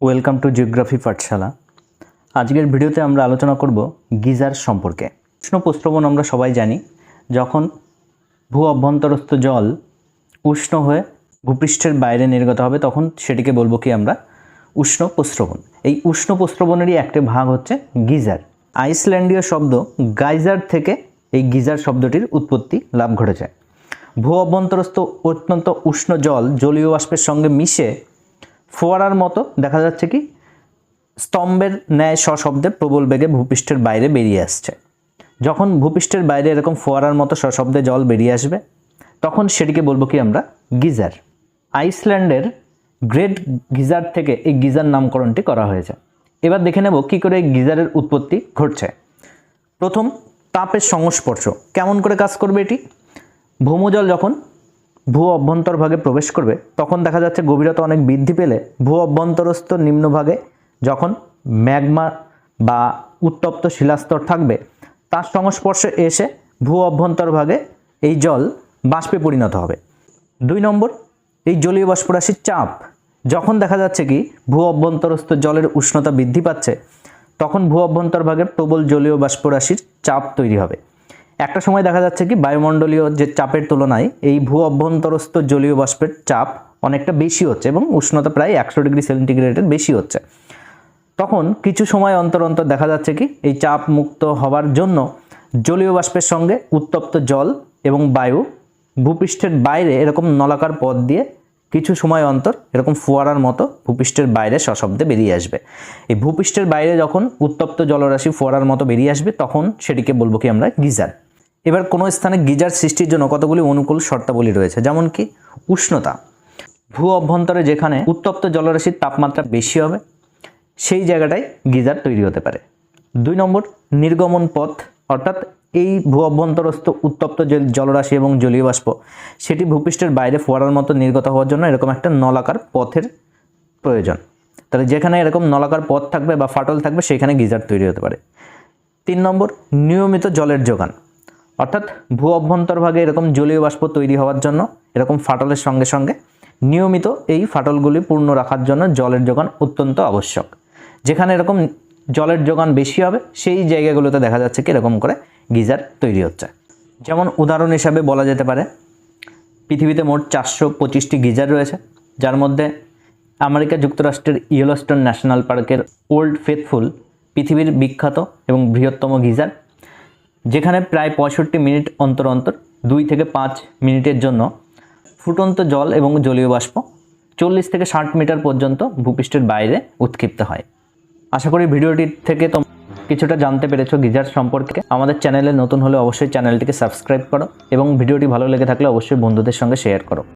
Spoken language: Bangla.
ওয়েলকাম টু জিওগ্রাফি পাঠশালা আজকের ভিডিওতে আমরা আলোচনা করব গিজার সম্পর্কে। উষ্ণ প্রস্রবণ আমরা সবাই জানি, যখন ভূ অভ্যন্তরস্থ জল উষ্ণ হয়ে ভূপৃষ্ঠের বাইরে নির্গত হবে, তখন সেটিকে বলব কি আমরা? উষ্ণ প্রস্রবণ এই উষ্ণ প্রস্রবণেরই একটি ভাগ হচ্ছে গিজার। আইসল্যান্ডীয় শব্দ গাইজার থেকে এই গিজার শব্দটির উৎপত্তি লাভ ঘটেছে। ভূ অভ্যন্তরস্থ অত্যন্ত উষ্ণ জল জলীয় বাষ্পের সঙ্গে মিশে ফোয়ারার মতো, দেখা যাচ্ছে কি, স্তম্ভের ন্যায় সশব্দে প্রবল বেগে ভূপৃষ্ঠের বাইরে বেরিয়ে আসছে। যখন ভূপৃষ্ঠের বাইরে এরকম ফোয়ারার মতো সশব্দে জল বেরিয়ে আসবে, তখন সেটিকে বলব কি আমরা, গিজার। আইসল্যান্ডের গ্রেট গিজার থেকে এই গিজার নামকরণটি করা হয়েছে। এবার দেখে নেব কী করে গিজারের উৎপত্তি ঘটছে। প্রথম, তাপের সংস্পর্শ। কেমন করে কাজ করবে এটি? ভৌমজল যখন ভূ অভ্যন্তরভাগে প্রবেশ করবে, তখন দেখা যাচ্ছে গভীরতা অনেক বৃদ্ধি পেলে ভূ অভ্যন্তরস্থ নিম্নভাগে যখন ম্যাগমা বা উত্তপ্ত শিলাস্তর থাকবে, তার সংস্পর্শে এসে ভূ অভ্যন্তরভাগে এই জল বাষ্পে পরিণত হবে। দুই নম্বর, এই জলীয় বাষ্পরাশির চাপ। যখন দেখা যাচ্ছে কি ভূ অভ্যন্তরস্থ জলের উষ্ণতা বৃদ্ধি পাচ্ছে, তখন ভূ অভ্যন্তরভাগে প্রবল জলীয় বাষ্পরাশির চাপ তৈরি হবে। একটা সময় দেখা যাচ্ছে কি বায়ুমণ্ডলীয় যে চাপের তুলনায় এই ভূ অভ্যন্তরস্থ জলীয় বাষ্পের চাপ অনেকটা বেশি হচ্ছে এবং উষ্ণতা প্রায় একশো ডিগ্রি সেন্টিগ্রেডের বেশি হচ্ছে। তখন কিছু সময় অন্তর অন্তর দেখা যাচ্ছে কি এই চাপ মুক্ত হওয়ার জন্য জলীয় বাষ্পের সঙ্গে উত্তপ্ত জল এবং বায়ু ভূপৃষ্ঠের বাইরে এরকম নলাকার পথ দিয়ে কিছু সময় অন্তর এরকম ফোয়ারার মতো ভূপৃষ্ঠের বাইরে সশব্দে বেরিয়ে আসবে। এই ভূপৃষ্ঠের বাইরে যখন উত্তপ্ত জলরাশি ফোয়ারার মতো বেরিয়ে আসবে তখন সেটিকে বলব কি আমরা গিজার। এবার কোনো স্থানে গিজার সৃষ্টির জন্য কতগুলি অনুকূল শর্তাবলী রয়েছে? যেমন কি? উষ্ণতা। ভূ অভ্যন্তরে যেখানে উত্তপ্ত জলরাশির তাপমাত্রা বেশি হবে, সেই জায়গাটায় গিজার তৈরি হতে পারে। দুই নম্বর, নির্গমন পথ, অর্থাৎ এই ভূ অভ্যন্তরস্থ উত্তপ্ত জলরাশি এবং জলীয় বাষ্প, সেটি ভূপৃষ্ঠের বাইরে ফোয়ারার মতো নির্গত হওয়ার জন্য এরকম একটা নলাকার পথের প্রয়োজন। তাহলে যেখানে এরকম নলাকার পথ থাকবে বা ফাটল থাকবে, সেখানে গিজার তৈরি হতে পারে। তিন নম্বর, নিয়মিত জলের যোগান। অর্থাৎ ভূ অভ্যন্তরভাগে এরকম জলীয় বাষ্প তৈরি হওয়ার জন্য, এরকম ফাটলের সঙ্গে সঙ্গে নিয়মিত এই ফাটলগুলি পূর্ণ রাখার জন্য জলের যোগান অত্যন্ত আবশ্যক। যেখানে এরকম জলের যোগান বেশি হবে, সেই জায়গাগুলোতে দেখা যাচ্ছে কি এরকম করে গিজার তৈরি হচ্ছে। যেমন উদাহরণ হিসাবে বলা যেতে পারে, পৃথিবীতে মোট চারশো পঁচিশটি গিজার রয়েছে, যার মধ্যে আমেরিকা যুক্তরাষ্ট্রের ইয়েলোস্টোন ন্যাশনাল পার্কের ওল্ড ফেথফুল পৃথিবীর বিখ্যাত এবং বৃহত্তম গিজার যেখানে প্রায় পঁয়ষট্টি মিনিট অন্তর অন্তর, দুই থেকে পাঁচ মিনিটের জন্য ফুটন্ত জল এবং জলীয় বাষ্প চল্লিশ থেকে ষাট মিটার পর্যন্ত ভূপৃষ্ঠের বাইরে উৎক্ষিপ্ত হয়। আশা করি ভিডিওটি থেকে তোমরা কিছুটা জানতে পেরেছ গিজার সম্পর্কে। আমাদের চ্যানেলে নতুন হলে অবশ্যই চ্যানেলটিকে সাবস্ক্রাইব করো এবং ভিডিওটি ভালো লেগে থাকলে অবশ্যই বন্ধুদের সঙ্গে শেয়ার করো।